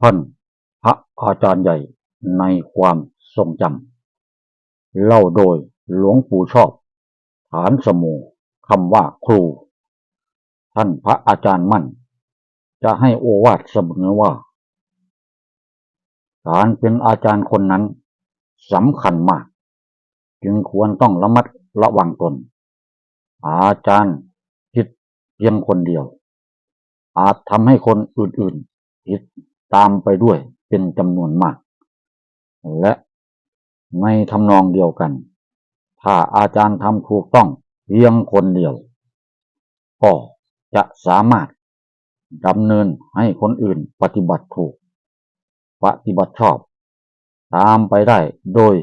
ท่านพระอาจารย์ใหญ่ในความทรงจำเล่าโดยหลวงปู่ชอบ ฐานสมูคำว่าครู ท่านพระอาจารย์มั่น จะให้โอวาทเสมอว่า การเป็นอาจารย์คนนั้นสำคัญมาก จึงควรต้องระมัดระวังตน อาจารย์ผิดเพียงคนเดียว อาจทำให้คนอื่นๆผิด ตามไปด้วยเป็นจำนวนมาก และในทำนองเดียวกัน ถ้าอาจารย์ทำถูกต้องเพียงคนเดียว ก็จะสามารถดำเนินให้คนอื่นปฏิบัติถูก ปฏิบัติชอบ ตามไปได้โดย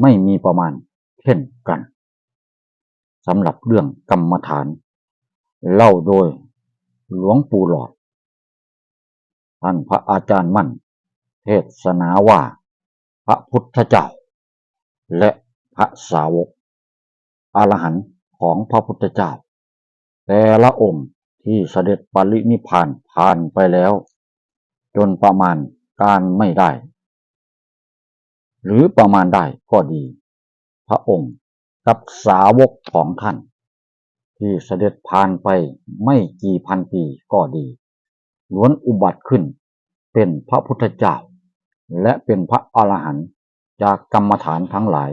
ไม่มีประมาณเช่นกันสำหรับเรื่องกรรมฐาน เล่าโดยหลวงปู่หลอด ท่านพระอาจารย์มั่น เทศนาว่า พระพุทธเจ้า และพระสาวกอรหันต์ของพระพุทธเจ้า แต่ละองค์ที่เสด็จปรินิพพานผ่านไปแล้ว จนประมาณการไม่ได้ หรือประมาณได้ก็ดี พระองค์กับสาวกของท่าน ที่เสด็จผ่านไปไม่กี่พันปีก็ดี ล้วนอุบัติขึ้น เป็นพระพุทธเจ้า และเป็นพระอรหันต์จากกรรมฐานทั้งหลาย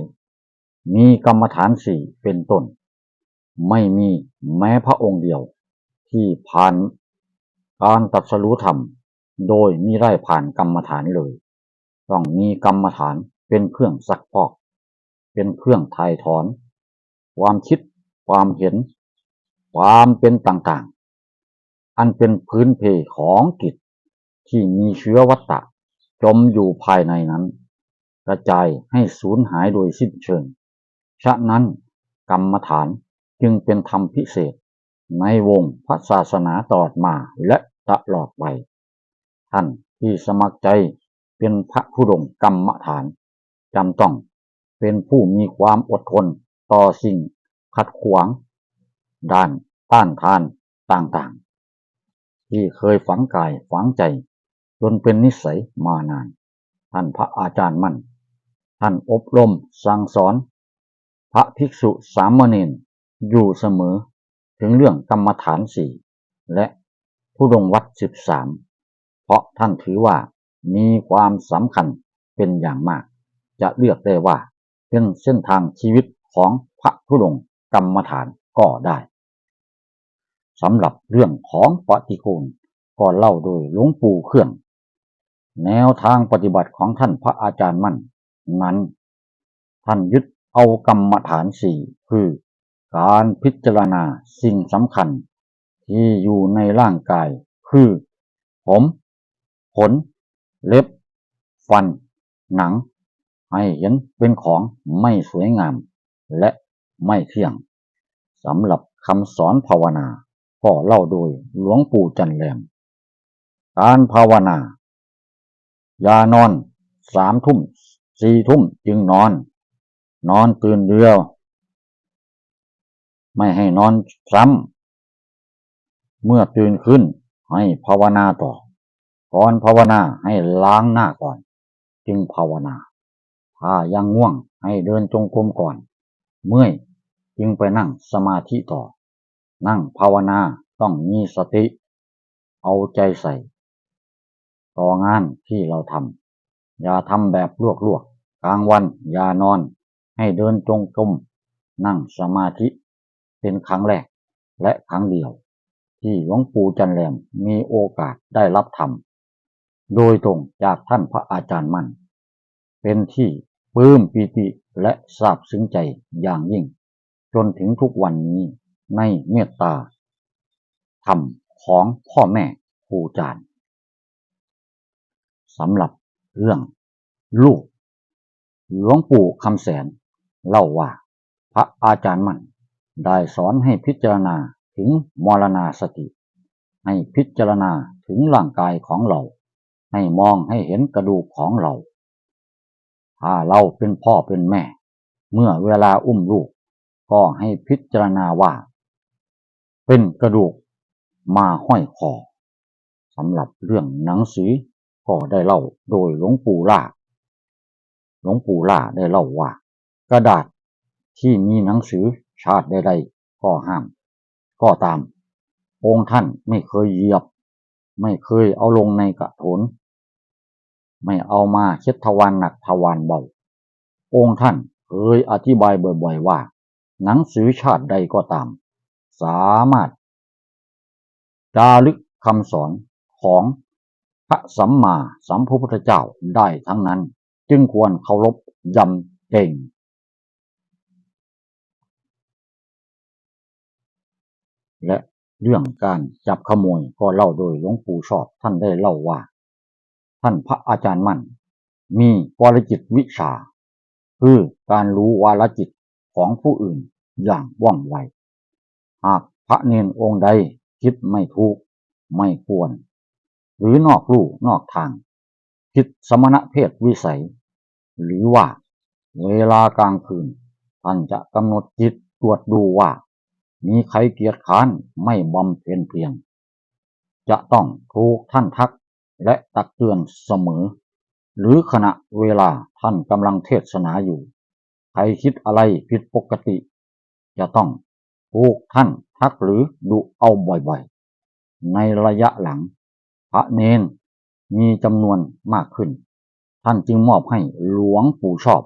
มีกรรมฐานสี่เป็นต้น ไม่มีแม้พระองค์เดียว ที่ผ่านการตรัสรู้ธรรม โดยมิได้ผ่านกรรมฐานเลย ต้องมีกรรมฐานเป็นเครื่องซักพอก เป็นเครื่องถ่ายถอน ความคิด ความเห็น ความเป็นต่าง อันเป็นพื้นเพของกิจที่มีเชื้อวัตตะ จมอยู่ภายในนั้น กระจายให้สูญหายโดยสิ้นเชิง ฉะนั้นกรรมฐานจึงเป็นธรรมพิเศษ ในวงพระศาสนาตลอดมาและตลอดไป ท่านที่สมัครใจเป็นพระผู้ดงกรรมฐานจำต้องเป็นผู้มีความอดทนต่อสิ่งขัดขวาง ด้านต้านทานต่างๆ ที่เคยฝังกายฝังใจ จนเป็นนิสัยมานาน ท่านพระอาจารย์มั่น ท่านอบรมสั่งสอน พระภิกษุสามเณรอยู่เสมอ ถึงเรื่องกรรมฐานสี่และผู้ดงวัดสิบสามเพราะท่านถือว่ามีความสำคัญเป็นอย่างมาก จะเรียกได้ว่าเป็นเส้นทางชีวิตของพระผู้ดงกรรมฐานก็ได้ สำหรับเรื่องของปฏิกูลก็เล่าโดยหลวงปู่เครื่อง แนวทางปฏิบัติของท่านพระอาจารย์มั่น นั้น ท่านยึดเอากรรมฐานสี่คือ การพิจารณาสิ่งสำคัญ ที่อยู่ในร่างกาย คือ ผม ขน เล็บ ฟัน หนัง ให้เห็นเป็นของไม่สวยงาม และไม่เที่ยงสำหรับคำสอนภาวนา ก็เล่าโดยหลวงปู่จันแรม การภาวนา อย่านอนสามทุ่มสี่ทุ่มจึงนอน นอนตื่นเดียว ไม่ให้นอนซ้ำ เมื่อตื่นขึ้นให้ภาวนาต่อ ก่อนภาวนาให้ล้างหน้าก่อน จึงภาวนา ถ้ายังง่วงให้เดินจงกรมก่อน เมื่อยจึงไปนั่งสมาธิต่อ นั่งภาวนาต้องมีสติ เอาใจใส่ ต่องานที่เราทำอย่าทำแบบลวกๆกกลางวันอย่านอน ให้เดินจงกรมนั่งสมาธิ เป็นครั้งแรกและครั้งเดียว ที่หลวงปู่จันแรมมีโอกาสได้รับธรรมโดยตรงจากท่านพระอาจารย์มั่น เป็นที่ปลื้มปีติและซาบซึ้งใจอย่างยิ่ง จนถึงทุกวันนี้ ในเมตตาธรรมของพ่อแม่ครูอาจารย์สำหรับเรื่องลูก หลวงปู่คำแสนเล่าว่า พระอาจารย์มั่นได้สอนให้พิจารณาถึงมรณาสติ ให้พิจารณาถึงร่างกายของเรา ให้มองให้เห็นกระดูกของเรา ถ้าเราเป็นพ่อเป็นแม่ เมื่อเวลาอุ้มลูก ก็ให้พิจารณาว่า เป็นกระดูกมาห้อยคอสำหรับเรื่องหนังสือก็ได้เล่าโดยหลวงปู่ล่าหลวงปู่ล่าได้เล่าว่า กระดาษที่มีหนังสือชาติใดๆก็ห้าม ก็ตาม องค์ท่านไม่เคยเหยียบ ไม่เคยเอาลงในกระโถน ไม่เอามาเช็ดทวารหนักทวารเบา องค์ท่านเคยอธิบายบ่อยๆว่า หนังสือชาติใดก็ตาม สามารถจารึกคำสอนของพระสัมมาสัมพุทธเจ้าได้ทั้งนั้น จึงควรเคารพยำเกรงและเรื่องการจับขโมยก็เล่าโดยหลวงปู่ชอบท่านได้เล่าว่า ท่านพระอาจารย์มั่น มีวรจิตวิชา คือการรู้วาลจิตของผู้อื่นอย่างว่องไว หากพระเนนองค์ใดคิดไม่ถูก ไม่ควร หรือนอกลู่นอกทางผิดสมณะเพศวิสัย หรือว่าเวลากลางคืน ท่านจะกำหนดจิตตรวจดูว่า มีใครเกียจค้านไม่บำเพ็ญเพียรจะต้องถูกท่านทักและตักเตือนเสมอ หรือขณะเวลาท่านกำลังเทศนาอยู่ ใครคิดอะไรผิดปกติ จะต้อง ถูกท่านทักหรือดุเอาบ่อยๆ ในระยะหลัง พระเนนมีจำนวนมากขึ้น ท่านจึงมอบให้หลวงปู่ชอบ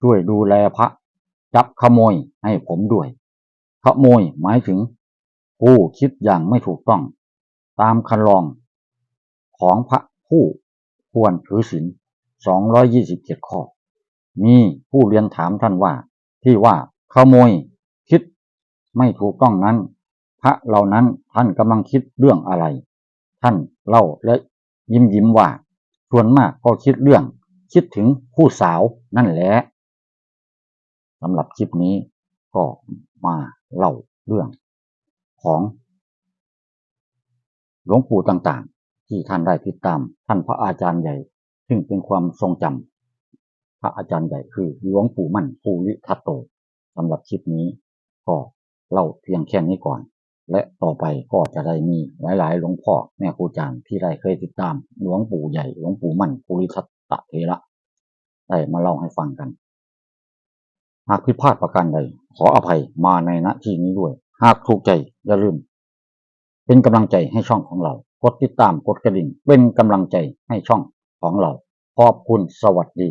ช่วยดูแลพระ จับขโมยให้ผมด้วย ขโมยหมายถึง ผู้คิดอย่างไม่ถูกต้อง ตามคันลอง ของพระผู้ควรถือศีล227 ข้อ มีผู้เรียนถามท่านว่า ที่ว่าขโมย ไม่ถูกต้องนั้น พระเหล่านั้นท่านกำลังคิดเรื่องอะไร ท่านเล่าและยิ้มยิ้มว่า ส่วนมากก็คิดเรื่อง คิดถึงผู้สาวนั่นแหละสำหรับคลิปนี้ก็มาเล่าเรื่องของหลวงปู่ต่างๆ ที่ท่านได้ติดตาม ท่านพระอาจารย์ใหญ่ ซึ่งเป็นความทรงจำพระอาจารย์ใหญ่คือหลวงปู่มั่นภูริทัตโตสำหรับคลิปนี้ก็ เล่าเพียงแค่นี้ก่อน และต่อไปก็จะได้มีหลายๆ หลวงพ่อแม่ครูอาจารย์ที่ได้เคยติดตามหลวงปู่ใหญ่หลวงปู่มั่นภูริทัตตเถระได้มาเล่าให้ฟังกัน หากผิดพลาดประการใด ขออภัยมาในณที่นี้ด้วย หากถูกใจอย่าลืม เป็นกำลังใจให้ช่องของเรากดติดตามกดกระดิ่งเป็นกำลังใจให้ช่องของเราขอบคุณสวัสดี